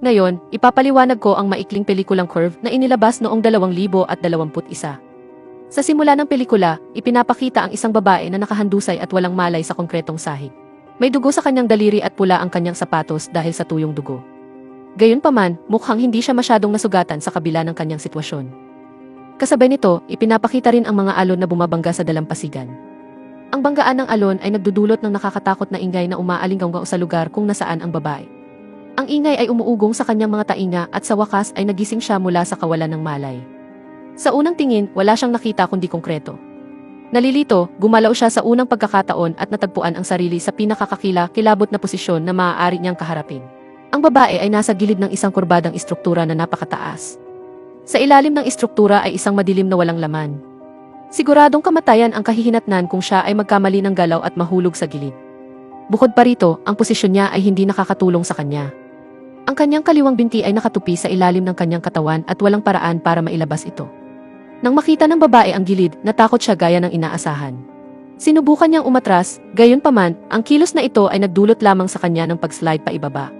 Ngayon, ipapaliwanag ko ang maikling pelikulang Curve na inilabas noong 2021. Sa simula ng pelikula, ipinapakita ang isang babae na nakahandusay at walang malay sa konkretong sahig. May dugo sa kanyang daliri at pula ang kanyang sapatos dahil sa tuyong dugo. Gayunpaman, mukhang hindi siya masyadong nasugatan sa kabila ng kanyang sitwasyon. Kasabay nito, ipinapakita rin ang mga alon na bumabangga sa dalampasigan. Ang banggaan ng alon ay nagdudulot ng nakakatakot na ingay na umaalinggaw sa lugar kung nasaan ang babae. Ang ingay ay umuugong sa kanyang mga tainga at sa wakas ay nagising siya mula sa kawalan ng malay. Sa unang tingin, wala siyang nakita kundi konkreto. Nalilito, gumalaw siya sa unang pagkakataon at natagpuan ang sarili sa pinakakakila kilabot na posisyon na maaari niyang kaharapin. Ang babae ay nasa gilid ng isang kurbadang istruktura na napakataas. Sa ilalim ng istruktura ay isang madilim na walang laman. Siguradong kamatayan ang kahihinatnan kung siya ay magkamali ng galaw at mahulog sa gilid. Bukod pa rito, ang posisyon niya ay hindi nakakatulong sa kanya. Ang kanyang kaliwang binti ay nakatupi sa ilalim ng kanyang katawan at walang paraan para mailabas ito. Nang makita ng babae ang gilid, natakot siya gaya ng inaasahan. Sinubukan niyang umatras, gayon paman, ang kilos na ito ay nagdulot lamang sa kanya ng pag-slide pa ibaba.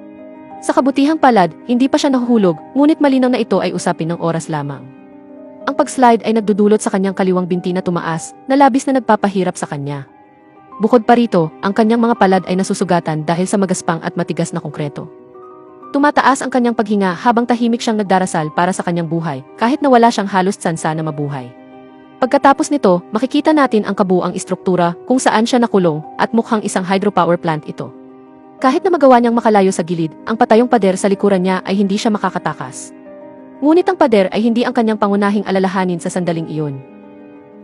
Sa kabutihang palad, hindi pa siya nahuhulog, ngunit malinaw na ito ay usapin ng oras lamang. Ang pag-slide ay nagdudulot sa kanyang kaliwang binti na tumaas, na labis na nagpapahirap sa kanya. Bukod pa rito, ang kanyang mga palad ay nasusugatan dahil sa magaspang at matigas na konkreto. Tumataas ang kanyang paghinga habang tahimik siyang nagdarasal para sa kanyang buhay, kahit na wala siyang halos tsansa na mabuhay. Pagkatapos nito, makikita natin ang kabuang istruktura kung saan siya nakulong at mukhang isang hydropower plant ito. Kahit na magawa niyang makalayo sa gilid, ang patayong pader sa likuran niya ay hindi siya makakatakas. Ngunit ang pader ay hindi ang kanyang pangunahing alalahanin sa sandaling iyon.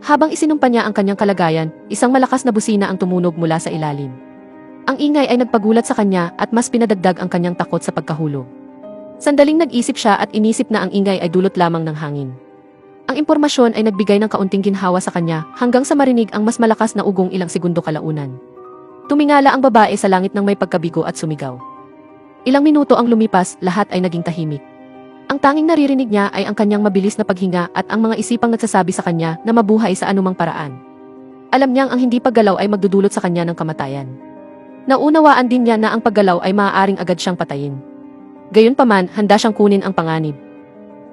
Habang isinumpa niya ang kanyang kalagayan, isang malakas na busina ang tumunog mula sa ilalim. Ang ingay ay nagpagulat sa kanya at mas pinadagdag ang kanyang takot sa pagkahulog. Sandaling nag-isip siya at inisip na ang ingay ay dulot lamang ng hangin. Ang impormasyon ay nagbigay ng kaunting ginhawa sa kanya hanggang sa marinig ang mas malakas na ugong ilang segundo kalaunan. Tumingala ang babae sa langit ng may pagkabigo at sumigaw. Ilang minuto ang lumipas, lahat ay naging tahimik. Ang tanging naririnig niya ay ang kanyang mabilis na paghinga at ang mga isipang nagsasabi sa kanya na mabuhay sa anumang paraan. Alam niyang ang hindi paggalaw ay magdudulot sa kanya ng kamatayan. Naunawaan din niya na ang paggalaw ay maaaring agad siyang patayin. Gayunpaman, handa siyang kunin ang panganib.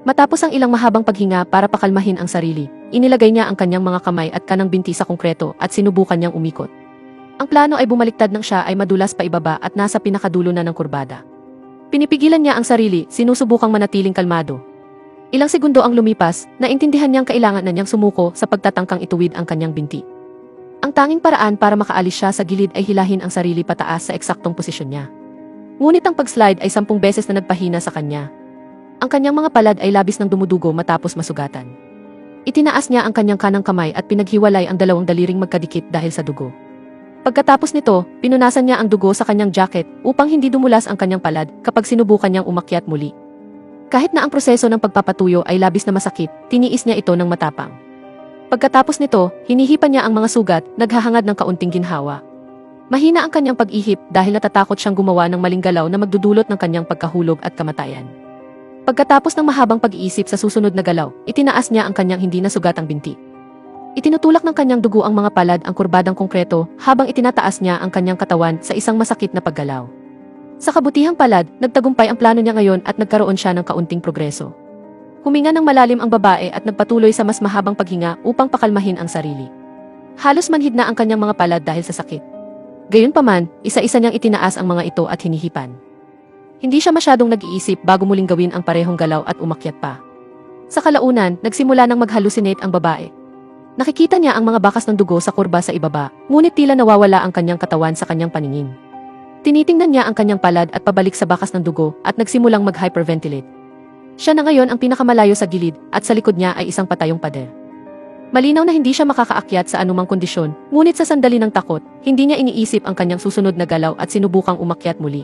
Matapos ang ilang mahabang paghinga para pakalmahin ang sarili, inilagay niya ang kanyang mga kamay at kanang binti sa konkreto at sinubukan niyang umikot. Ang plano ay bumaliktad ng siya ay madulas pa ibaba at nasa pinakadulo na ng kurbada. Pinipigilan niya ang sarili, sinusubukang manatiling kalmado. Ilang segundo ang lumipas, naintindihan niyang kailangan na niyang sumuko sa pagtatangkang ituwid ang kanyang binti. Ang tanging paraan para makaalis siya sa gilid ay hilahin ang sarili pataas sa eksaktong posisyon niya. Ngunit ang pag-slide ay sampung beses na nagpahina sa kanya. Ang kanyang mga palad ay labis ng dumudugo matapos masugatan. Itinaas niya ang kanyang kanang kamay at pinaghiwalay ang dalawang daliring magkadikit dahil sa dugo. Pagkatapos nito, pinunasan niya ang dugo sa kanyang jacket upang hindi dumulas ang kanyang palad kapag sinubukan niyang umakyat muli. Kahit na ang proseso ng pagpapatuyo ay labis na masakit, tiniis niya ito ng matapang. Pagkatapos nito, hinihipan niya ang mga sugat, naghahangad ng kaunting ginhawa. Mahina ang kanyang pag-ihip dahil natatakot siyang gumawa ng maling galaw na magdudulot ng kanyang pagkahulog at kamatayan. Pagkatapos ng mahabang pag-iisip sa susunod na galaw, itinaas niya ang kanyang hindi nasugatang binti. Itinutulak ng kanyang dugo ang mga palad ang kurbadang konkreto habang itinataas niya ang kanyang katawan sa isang masakit na paggalaw. Sa kabutihang palad, nagtagumpay ang plano niya ngayon at nagkaroon siya ng kaunting progreso. Huminga ng malalim ang babae at nagpatuloy sa mas mahabang paghinga upang pakalmahin ang sarili. Halos manhid na ang kanyang mga palad dahil sa sakit. Gayunpaman, isa-isa niyang itinaas ang mga ito at hinihipan. Hindi siya masyadong nag-iisip bago muling gawin ang parehong galaw at umakyat pa. Sa kalaunan, nagsimula ng mag-hallucinate ang babae. Nakikita niya ang mga bakas ng dugo sa kurba sa ibaba, ngunit tila nawawala ang kanyang katawan sa kanyang paningin. Tinitingnan niya ang kanyang palad at pabalik sa bakas ng dugo at nagsimulang mag-hyperventilate. Siya na ngayon ang pinakamalayo sa gilid at sa likod niya ay isang patayong pader. Malinaw na hindi siya makakaakyat sa anumang kondisyon, ngunit sa sandali ng takot, hindi niya iniisip ang kanyang susunod na galaw at sinubukang umakyat muli.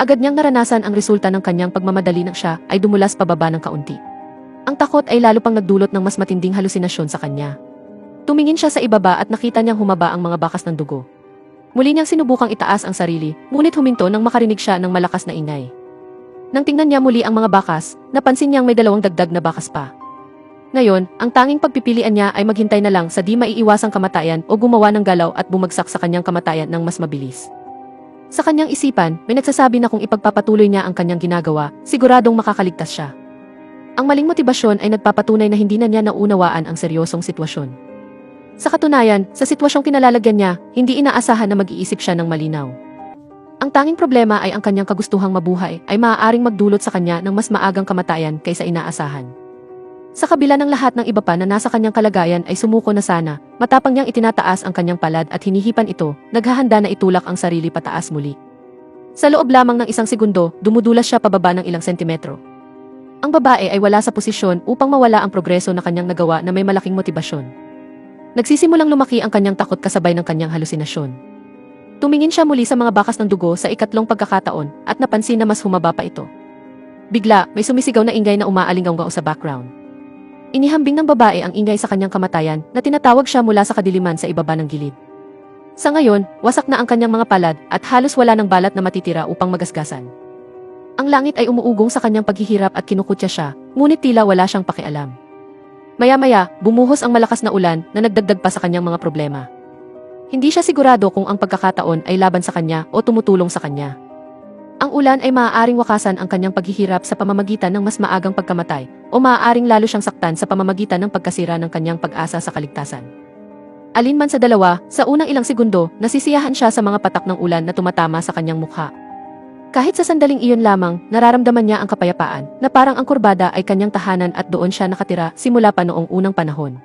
Agad niyang naranasan ang resulta ng kanyang pagmamadali ng siya ay dumulas pababa ng kaunti. Ang takot ay lalo pang nagdulot ng mas matinding halusinasyon sa kanya. Tumingin siya sa ibaba at nakita niyang humaba ang mga bakas ng dugo. Muli niyang sinubukang itaas ang sarili, ngunit huminto nang makarinig siya ng malakas na ingay. Nang tingnan niya muli ang mga bakas, napansin niyang may dalawang dagdag na bakas pa. Ngayon, ang tanging pagpipilian niya ay maghintay na lang sa di maiiwasang kamatayan o gumawa ng galaw at bumagsak sa kanyang kamatayan ng mas mabilis. Sa kanyang isipan, may nagsasabi na kung ipagpapatuloy niya ang kanyang ginagawa, siguradong makakaligtas siya. Ang maling motibasyon ay nagpapatunay na hindi na niya naunawaan ang seryosong sitwasyon. Sa katunayan, sa sitwasyong kinalalagyan niya, hindi inaasahan na mag-iisip siya ng malinaw. Ang tanging problema ay ang kanyang kagustuhang mabuhay ay maaaring magdulot sa kanya ng mas maagang kamatayan kaysa inaasahan. Sa kabila ng lahat ng iba pa na nasa kanyang kalagayan ay sumuko na sana, matapang niyang itinataas ang kanyang palad at hinihipan ito, naghahanda na itulak ang sarili pataas muli. Sa loob lamang ng isang segundo, dumudulas siya pababa ng ilang sentimetro. Ang babae ay wala sa posisyon upang mawala ang progreso na kanyang nagawa na may malaking motibasyon. Nagsisimulang lumaki ang kanyang takot kasabay ng kanyang halusinasyon. Tumingin siya muli sa mga bakas ng dugo sa ikatlong pagkakataon at napansin na mas humaba pa ito. Bigla, may sumisigaw na ingay na umaalinggaw sa background. Inihambing ng babae ang ingay sa kanyang kamatayan na tinatawag siya mula sa kadiliman sa ibaba ng gilid. Sa ngayon, wasak na ang kanyang mga palad at halos wala ng balat na matitira upang magasgasan. Ang langit ay umuugong sa kanyang paghihirap at kinukutya siya, ngunit tila wala siyang pakialam. Maya-maya, bumuhos ang malakas na ulan na nagdagdag pa sa kanyang mga problema. Hindi siya sigurado kung ang pagkakataon ay laban sa kanya o tumutulong sa kanya. Ang ulan ay maaaring wakasan ang kanyang paghihirap sa pamamagitan ng mas maagang pagkamatay o maaaring lalo siyang saktan sa pamamagitan ng pagkasira ng kanyang pag-asa sa kaligtasan. Alin man sa dalawa, sa unang ilang segundo, nasisiyahan siya sa mga patak ng ulan na tumatama sa kanyang mukha. Kahit sa sandaling iyon lamang, nararamdaman niya ang kapayapaan na parang ang kurbada ay kanyang tahanan at doon siya nakatira simula pa noong unang panahon.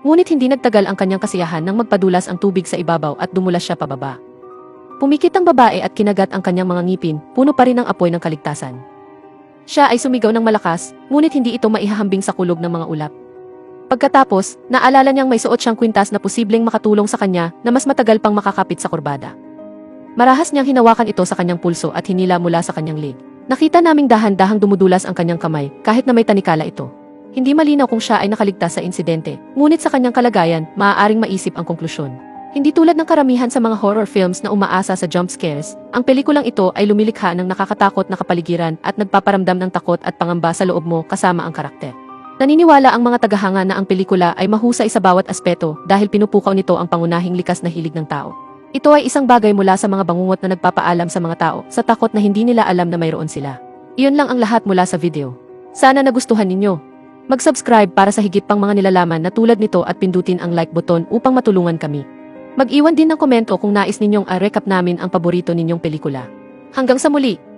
Ngunit hindi nagtagal ang kanyang kasiyahan nang magpadulas ang tubig sa ibabaw at dumulas siya pababa. Pumikit ang babae at kinagat ang kanyang mga ngipin, puno pa rin ang apoy ng kaligtasan. Siya ay sumigaw ng malakas, ngunit hindi ito maihahambing sa kulog ng mga ulap. Pagkatapos, naalala niyang may suot siyang kwintas na posibleng makatulong sa kanya na mas matagal pang makakapit sa kurbada. Marahas niyang hinawakan ito sa kanyang pulso at hinila mula sa kanyang leg. Nakita naming dahan-dahang dumudulas ang kanyang kamay kahit na may tanikala ito. Hindi malinaw kung siya ay nakaligtas sa insidente, ngunit sa kanyang kalagayan, maaaring maisip ang konklusyon. Hindi tulad ng karamihan sa mga horror films na umaasa sa jump scares, ang pelikulang ito ay lumilikha ng nakakatakot na kapaligiran at nagpaparamdam ng takot at pangamba sa loob mo kasama ang karakter. Naniniwala ang mga tagahanga na ang pelikula ay mahusay sa bawat aspeto dahil pinupukaw nito ang pangunahing likas na hilig ng tao. Ito ay isang bagay mula sa mga bangungot na nagpapaalam sa mga tao sa takot na hindi nila alam na mayroon sila. Iyon lang ang lahat mula sa video. Sana nagustuhan ninyo. Mag-subscribe para sa higit pang mga nilalaman na tulad nito at pindutin ang like button upang matulungan kami. Mag-iwan din ng komento kung nais ninyong a-recap namin ang paborito ninyong pelikula. Hanggang sa muli!